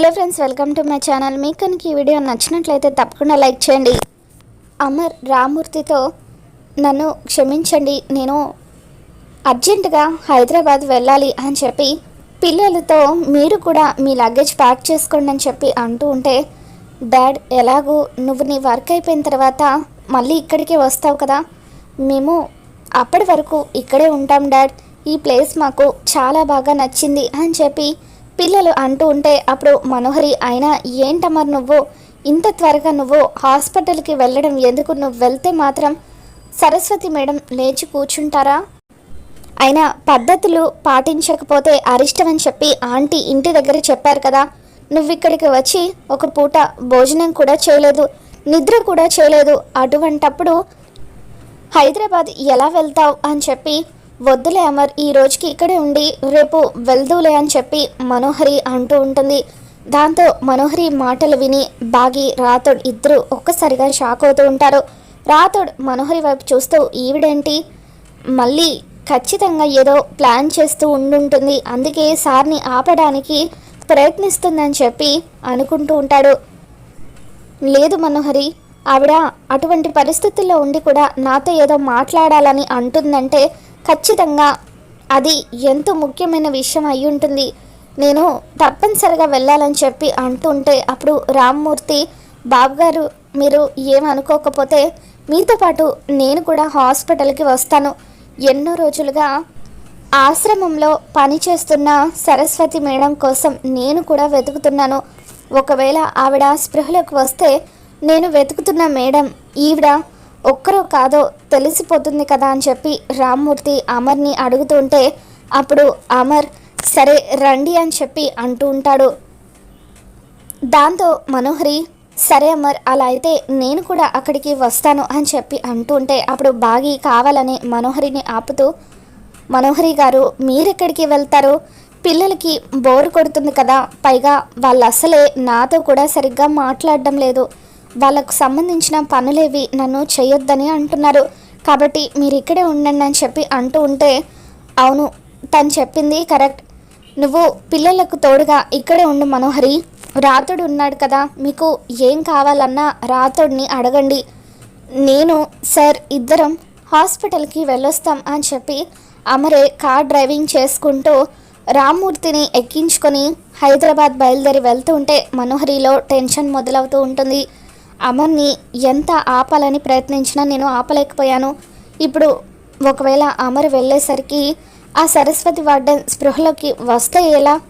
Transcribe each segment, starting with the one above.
Hello friends welcome to my channel. మీకు కనుక ఈ వీడియో నచ్చినట్లయితే తప్పకుండా లైక్ చేయండి. అమర్ రామూర్తితో నన్ను క్షమించండి. నేను అర్జెంటుగా హైదరాబాద్ వెళ్ళాలి అని చెప్పి పిల్లలతో మీరు కూడా మీ లగేజ్ ప్యాక్ చేసుకోండి అని చెప్పి అంటూ ఉంటే డాడ్ ఎలాగూ? నువ్వు నీ వర్క్ అయిపోయిన తర్వాత మళ్ళీ ఇక్కడికే వస్తావు కదా? మేము అప్పటి వరకు ఇక్కడే ఉంటాం డాడ్. ఈ ప్లేస్ మాకు చాలా బాగా నచ్చింది అని చెప్పి పిల్లలు అంటూ ఉంటే అప్పుడు మనోహరి అయినా ఏంటమ్మర్ నువ్వు? ఇంత త్వరగా నువ్వు హాస్పిటల్కి వెళ్ళడం ఎందుకు? నువ్వు వెళ్తే మాత్రం సరస్వతి మేడం లేచి కూర్చుంటారా? అయినా పద్ధతులు పాటించకపోతే అరిష్టం అని చెప్పి ఆంటీ ఇంటి దగ్గర చెప్పారు కదా. నువ్వు ఇక్కడికి వచ్చి ఒక పూట భోజనం కూడా చేయలేదు నిద్ర కూడా చేయలేదు. అటువంటప్పుడు హైదరాబాద్ ఎలా వెళ్తావు? అని చెప్పి వద్దులే అమర్ ఈ రోజుకి ఇక్కడే ఉండి రేపు వెళ్దూలే అని చెప్పి మనోహరి అంటూ ఉంటుంది. దాంతో మనోహరి మాటలు విని బాగి రాథోడ్ ఇద్దరు ఒక్కసారిగా షాక్ అవుతూ ఉంటారు. రాథోడ్ మనోహరి వైపు చూస్తూ ఈవిడేంటి? మళ్ళీ ఖచ్చితంగా ఏదో ప్లాన్ చేస్తూ ఉండుంటుంది. అందుకే సార్ని ఆపడానికి ప్రయత్నిస్తుందని చెప్పి అనుకుంటూ ఉంటాడు. లేదు మనోహరి ఆవిడ అటువంటి పరిస్థితుల్లో ఉండి కూడా నాతో ఏదో మాట్లాడాలని అంటుందంటే ఖచ్చితంగా. అది ఎంతో ముఖ్యమైన విషయం అయి ఉంటుంది. నేను తప్పనిసరిగా వెళ్ళాలని చెప్పి అంటుంటే అప్పుడు రామ్మూర్తి బాబు గారు మీరు ఏమనుకోకపోతే మీతో పాటు నేను కూడా హాస్పిటల్కి వస్తాను. ఎన్నో రోజులుగా ఆశ్రమంలో పనిచేస్తున్న సరస్వతి మేడం కోసం నేను కూడా వెతుకుతున్నాను. ఒకవేళ ఆవిడ స్పృహలోకి వస్తే నేను వెతుకుతున్న మేడం ఈవిడ ఒక్కరో కాదో తెలిసిపోతుంది కదా అని చెప్పి రామ్మూర్తి అమర్ని అడుగుతుంటే అప్పుడు అమర్ సరే రండి అని చెప్పి అంటూ ఉంటాడు. దాంతో మనోహరి సరే అమర్ అలా అయితే నేను కూడా అక్కడికి వస్తాను అని చెప్పి అంటుంటే అప్పుడు బాగి కావాలని మనోహరిని ఆపుతూ మనోహరి గారు మీరెక్కడికి వెళ్తారు? పిల్లలకి బోర్ కొడుతుంది కదా పైగా వాళ్ళు అసలే నాతో కూడా సరిగ్గా మాట్లాడడం లేదు. వాళ్ళకు సంబంధించిన పనులేవి నన్ను చేయొద్దని అంటున్నారు. కాబట్టి మీరు ఇక్కడే ఉండండి అని చెప్పి అంటూ ఉంటే అవును తను చెప్పింది కరెక్ట్. నువ్వు పిల్లలకు తోడుగా ఇక్కడే ఉండు మనోహరి. రాతుడు ఉన్నాడు కదా మీకు ఏం కావాలన్నా రాతుడిని అడగండి. నేను సార్ ఇద్దరం హాస్పిటల్కి వెళ్ళొస్తాం అని చెప్పి అమరే కార్ డ్రైవింగ్ చేసుకుంటూ రామ్మూర్తిని ఎక్కించుకొని హైదరాబాద్ బయలుదేరి వెళ్తూ ఉంటే మనోహరిలో టెన్షన్ మొదలవుతూ ఉంటుంది. అమర్ని ఎంత ఆపాలని ప్రయత్నించినా నేను ఆపలేకపోయాను. ఇప్పుడు ఒకవేళ అమర్ వెళ్ళేసరికి ఆ సరస్వతి వార్డెన్ స్పృహలోకి వస్తే ఎలా?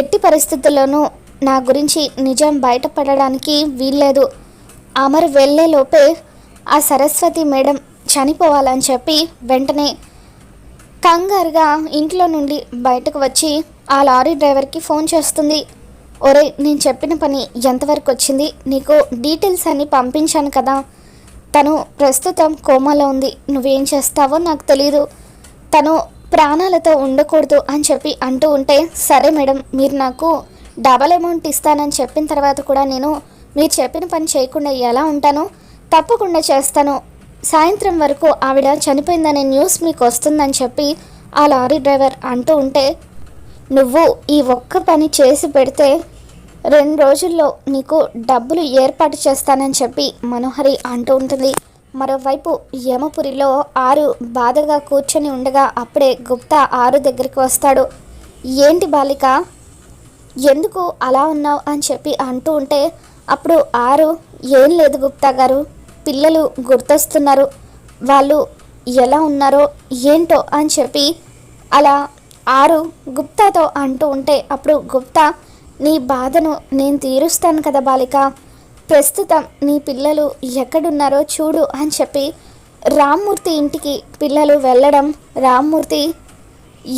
ఎట్టి పరిస్థితుల్లోనూ నా గురించి నిజం బయటపడడానికి వీల్లేదు. అమర్ వెళ్ళేలోపే ఆ సరస్వతి మేడం చనిపోవాలని చెప్పి వెంటనే కంగారుగా ఇంట్లో నుండి బయటకు వచ్చి ఆ లారీ డ్రైవర్కి ఫోన్ చేస్తుంది. ఒరే నేను చెప్పిన పని ఎంతవరకు వచ్చింది? నీకు డీటెయిల్స్ అన్ని పంపించాను కదా. తను ప్రస్తుతం కోమాలో ఉంది. నువ్వేం చేస్తావో నాకు తెలీదు. తను ప్రాణాలతో ఉండకూడదు అని చెప్పి అంటూ ఉంటే సరే మేడం మీరు నాకు డబల్ అమౌంట్ ఇస్తానని చెప్పిన తర్వాత కూడా నేను మీరు చెప్పిన పని చేయకుండా ఎలా ఉంటానో? తప్పకుండా చేస్తాను. సాయంత్రం వరకు ఆవిడ చనిపోయిందనే న్యూస్ మీకు వస్తుందని చెప్పి ఆ లారీ డ్రైవర్ అంటూ ఉంటే నువ్వు ఈ ఒక్క పని చేసి పెడితే రెండు రోజుల్లో నీకు డబ్బులు ఏర్పాటు చేస్తానని చెప్పి మనోహరి అంటూ ఉంటుంది. మరోవైపు యమపురిలో ఆరు బాధగా కూర్చొని ఉండగా అప్పుడే గుప్తా ఆరు దగ్గరికి వస్తాడు. ఏంటి బాలిక? ఎందుకు అలా ఉన్నావు? అని చెప్పి అంటూ ఉంటే అప్పుడు ఆరు ఏం లేదు గుప్తా గారు పిల్లలు గుర్తొస్తున్నారు. వాళ్ళు ఎలా ఉన్నారో ఏంటో? అని చెప్పి అలా ఆరు గుప్తాతో అంటూ ఉంటే అప్పుడు గుప్తా నీ బాధను నేను తీరుస్తాను కదా బాలిక. ప్రస్తుతం నీ పిల్లలు ఎక్కడున్నారో చూడు అని చెప్పి రామ్మూర్తి ఇంటికి పిల్లలు వెళ్ళడం రామ్మూర్తి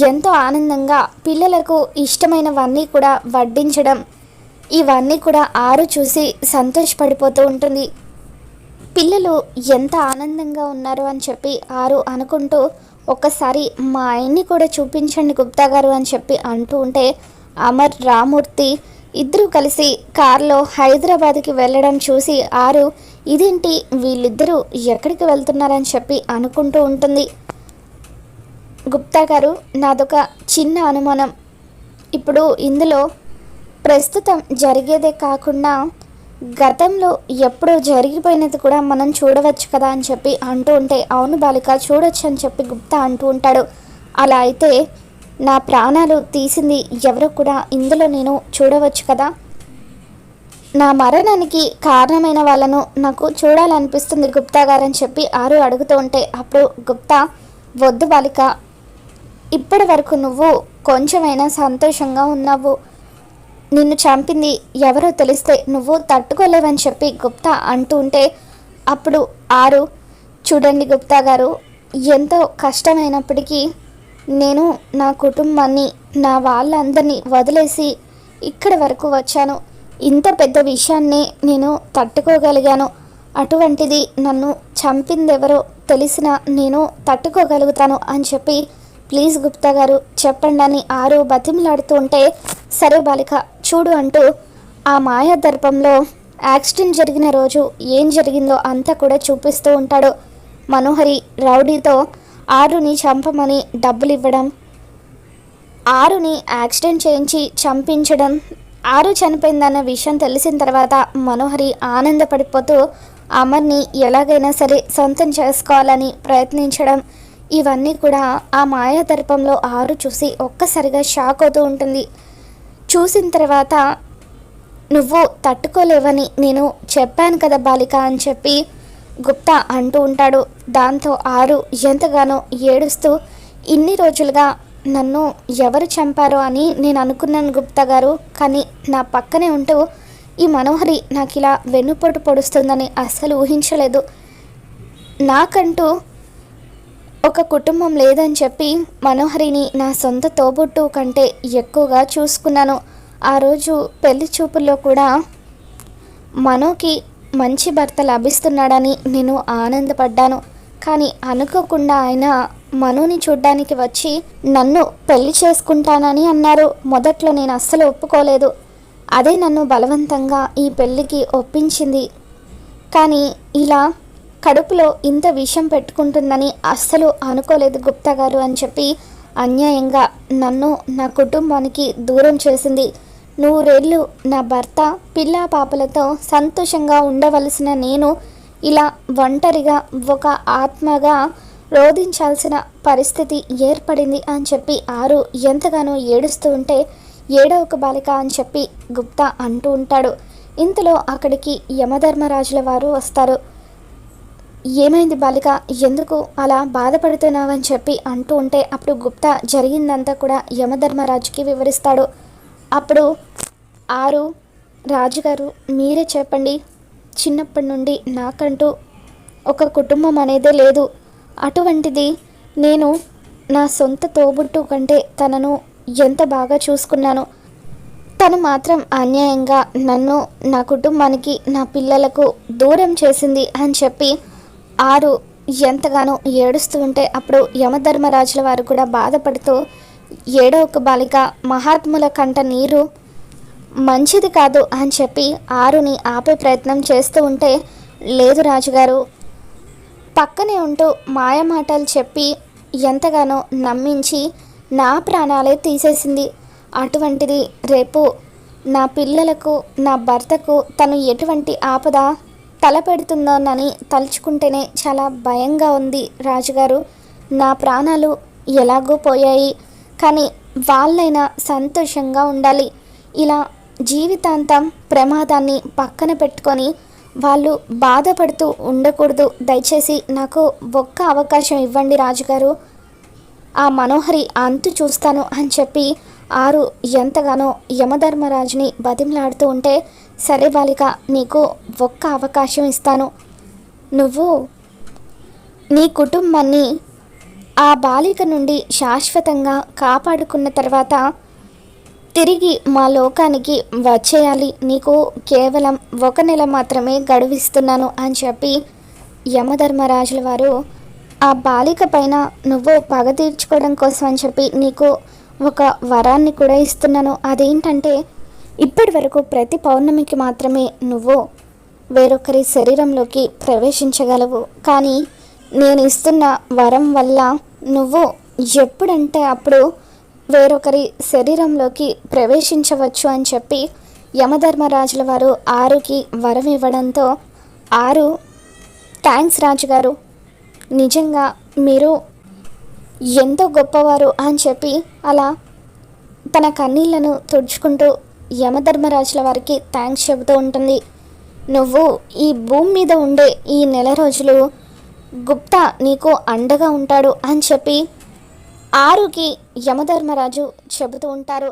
ఎంతో ఆనందంగా పిల్లలకు ఇష్టమైనవన్నీ కూడా వడ్డించడం ఇవన్నీ కూడా ఆరు చూసి సంతోషపడిపోతూ ఉంటుంది. పిల్లలు ఎంత ఆనందంగా ఉన్నారు అని చెప్పి ఆరు అనుకుంటూ ఒక్కసారి మా ఆయన్ని కూడా చూపించండి గుప్తా గారు అని చెప్పి అంటూ ఉంటే అమర్ రామూర్తి ఇద్దరూ కలిసి కారులో హైదరాబాద్కి వెళ్ళడం చూసి ఆరు ఇదేంటి? వీళ్ళిద్దరూ ఎక్కడికి వెళ్తున్నారని చెప్పి అనుకుంటూ ఉంటుంది. గుప్తా గారు నాదొక చిన్న అనుమానం. ఇప్పుడు ఇందులో ప్రస్తుతం జరిగేదే కాకుండా గతంలో ఎప్పుడో జరిగిపోయినది కూడా మనం చూడవచ్చు కదా అని చెప్పి అంటూ ఉంటే అవును బాలిక చూడొచ్చు అని చెప్పి గుప్తా అంటూ ఉంటాడు. అలా అయితే నా ప్రాణాలు తీసింది ఎవరో కూడా ఇందులో నేను చూడవచ్చు కదా? నా మరణానికి కారణమైన వాళ్ళను నాకు చూడాలనిపిస్తుంది గుప్తా గారని చెప్పి ఆరు అడుగుతూ ఉంటే అప్పుడు గుప్తా వద్దు బాలిక ఇప్పటి వరకు నువ్వు కొంచెమైనా సంతోషంగా ఉన్నావు. నిన్ను చంపింది ఎవరో తెలిస్తే నువ్వు తట్టుకోలేవని చెప్పి గుప్తా అంటూ ఉంటే అప్పుడు ఆరు చూడండి గుప్తా గారు ఎంతో కష్టమైనప్పటికీ నేను నా కుటుంబాన్ని నా వాళ్ళందరినీ వదిలేసి ఇక్కడి వరకు వచ్చాను. ఇంత పెద్ద విషయాన్ని నేను తట్టుకోగలిగాను. అటువంటిది నన్ను చంపిందెవరో తెలిసిన నేను తట్టుకోగలుగుతాను అని చెప్పి ప్లీజ్ గుప్తా గారు చెప్పండి అని ఆరు బతిమలాడుతూ ఉంటే సరే బాలిక చూడు అంటూ ఆ మాయా దర్పంలో యాక్సిడెంట్ జరిగిన రోజు ఏం జరిగిందో అంతా కూడా చూపిస్తూ ఉంటాడు. మనోహరి రౌడీతో ఆరుని చంపమని డబ్బులు ఇవ్వడం ఆరుని యాక్సిడెంట్ చేయించి చంపించడం ఆరు చనిపోయిందన్న విషయం తెలిసిన తర్వాత మనోహరి ఆనందపడిపోతూ అమర్ని ఎలాగైనా సరే సొంతం చేసుకోవాలని ప్రయత్నించడం ఇవన్నీ కూడా ఆ మాయాదర్పంలో ఆరు చూసి ఒక్కసారిగా షాక్ అవుతూ ఉంటుంది. చూసిన తర్వాత నువ్వు తట్టుకోలేవని నేను చెప్పాను కదా బాలిక అని చెప్పి గుప్తా అంటూ ఉంటాడు. దాంతో ఆరు ఎంతగానో ఏడుస్తూ ఇన్ని రోజులుగా నన్ను ఎవరు చంపారో అని నేను అనుకున్నాను గుప్తా గారు కానీ నా పక్కనే ఉంటూ ఈ మనోహరి నాకు ఇలా వెన్నుపోటు పొడుస్తుందని అస్సలు ఊహించలేదు. నాకంటూ ఒక కుటుంబం లేదని చెప్పి మనోహరిని నా సొంత తోబుట్టు కంటే ఎక్కువగా చూసుకున్నాను. ఆ రోజు పెళ్ళి చూపుల్లో కూడా మనోకి మంచి భర్త లభిస్తున్నాడని నేను ఆనందపడ్డాను. కానీ అనుకోకుండా ఆయన మనుని చూడ్డానికి వచ్చి నన్ను పెళ్ళి చేసుకుంటానని అన్నారు. మొదట్లో నేను అస్సలు ఒప్పుకోలేదు. అదే నన్ను బలవంతంగా ఈ పెళ్ళికి ఒప్పించింది. కానీ ఇలా కడుపులో ఇంత విషం పెట్టుకుంటుందని అస్సలు అనుకోలేదు గుప్తా గారు అని చెప్పి అన్యాయంగా నన్ను నా కుటుంబానికి దూరం చేసింది. నూరేళ్ళు నా భర్త పిల్ల పాపలతో సంతోషంగా ఉండవలసిన నేను ఇలా ఒంటరిగా ఒక ఆత్మగా రోధించాల్సిన పరిస్థితి ఏర్పడింది అని చెప్పి ఆరు ఎంతగానో ఏడుస్తూ ఉంటే ఏడో ఒక బాలిక అని చెప్పి గుప్తా అంటూ ఉంటాడు. ఇంతలో అక్కడికి యమధర్మరాజుల వారు వస్తారు. ఏమైంది బాలిక? ఎందుకు అలా బాధపడుతున్నావని చెప్పి అంటూ ఉంటే అప్పుడు గుప్తా జరిగిందంతా కూడా యమధర్మరాజుకి వివరిస్తాడు. అప్పుడు ఆరు రాజుగారు మీరే చెప్పండి. చిన్నప్పటి నుండి నాకంటూ ఒక కుటుంబం అనేదే లేదు. అటువంటిది నేను నా సొంత తోబుట్టు కంటే తనను ఎంత బాగా చూసుకున్నాను తను మాత్రం అన్యాయంగా నన్ను నా కుటుంబానికి నా పిల్లలకు దూరం చేసింది అని చెప్పి ఆరు ఎంతగానో ఏడుస్తూ ఉంటే అప్పుడు యమధర్మరాజుల వారు కూడా బాధపడుతూ ఏడో ఒక బాలిక మహాత్ముల కంట నీరు మంచిది కాదు అని చెప్పి ఆరుని ఆపే ప్రయత్నం చేస్తూ ఉంటే లేదు రాజుగారు. పక్కనే ఉంటూ మాయమాటలు చెప్పి ఎంతగానో నమ్మించి నా ప్రాణాలే తీసేసింది. అటువంటిది రేపు నా పిల్లలకు నా భర్తకు తను ఎటువంటి ఆపద తలపెడుతుందోనని తలుచుకుంటేనే చాలా భయంగా ఉంది రాజుగారు. నా ప్రాణాలు ఎలాగో పోయాయి. కానీ వాళ్ళైనా సంతోషంగా ఉండాలి. ఇలా జీవితాంతం ప్రమాదాన్ని పక్కన పెట్టుకొని వాళ్ళు బాధపడుతూ ఉండకూడదు. దయచేసి నాకు ఒక్క అవకాశం ఇవ్వండి రాజుగారు. ఆ మనోహరి అంతు చూస్తాను అని చెప్పి ఆరు ఎంతగానో యమధర్మరాజుని బతిమలాడుతూ ఉంటే సరే బాలిక నీకు ఒక్క అవకాశం ఇస్తాను. నువ్వు నీ కుటుంబాన్ని ఆ బాలిక నుండి శాశ్వతంగా కాపాడుకున్న తర్వాత తిరిగి మా లోకానికి వచ్చేయాలి. నీకు కేవలం ఒక నెల మాత్రమే గడువిస్తున్నాను అని చెప్పి యమధర్మరాజుల వారు ఆ బాలిక పైన నువ్వు పగ తీర్చుకోవడం కోసం అని చెప్పి నీకు ఒక వరాన్ని కూడా ఇస్తున్నాను. అదేంటంటే ఇప్పటి వరకు ప్రతి పౌర్ణమికి మాత్రమే నువ్వు వేరొకరి శరీరంలోకి ప్రవేశించగలవు. కానీ నేను ఇస్తున్న వరం వల్ల నువ్వు ఎప్పుడంటే అప్పుడు వేరొకరి శరీరంలోకి ప్రవేశించవచ్చు అని చెప్పి యమధర్మరాజుల వారు ఆరుకి వరం ఇవ్వడంతో ఆరు థ్యాంక్స్ రాజుగారు. నిజంగా మీరు ఎంతో గొప్పవారు అని చెప్పి అలా తన కన్నీళ్ళను తుడుచుకుంటూ యమధర్మరాజుల వారికి థ్యాంక్స్ చెబుతూ ఉంటుంది. నువ్వు ఈ భూమి మీద ఉండే ఈ నెల రోజులు గుప్తా నీకు అండగా ఉంటాడు అని చెప్పి ఆరుకి యమధర్మరాజు చెబుతూ ఉంటారు.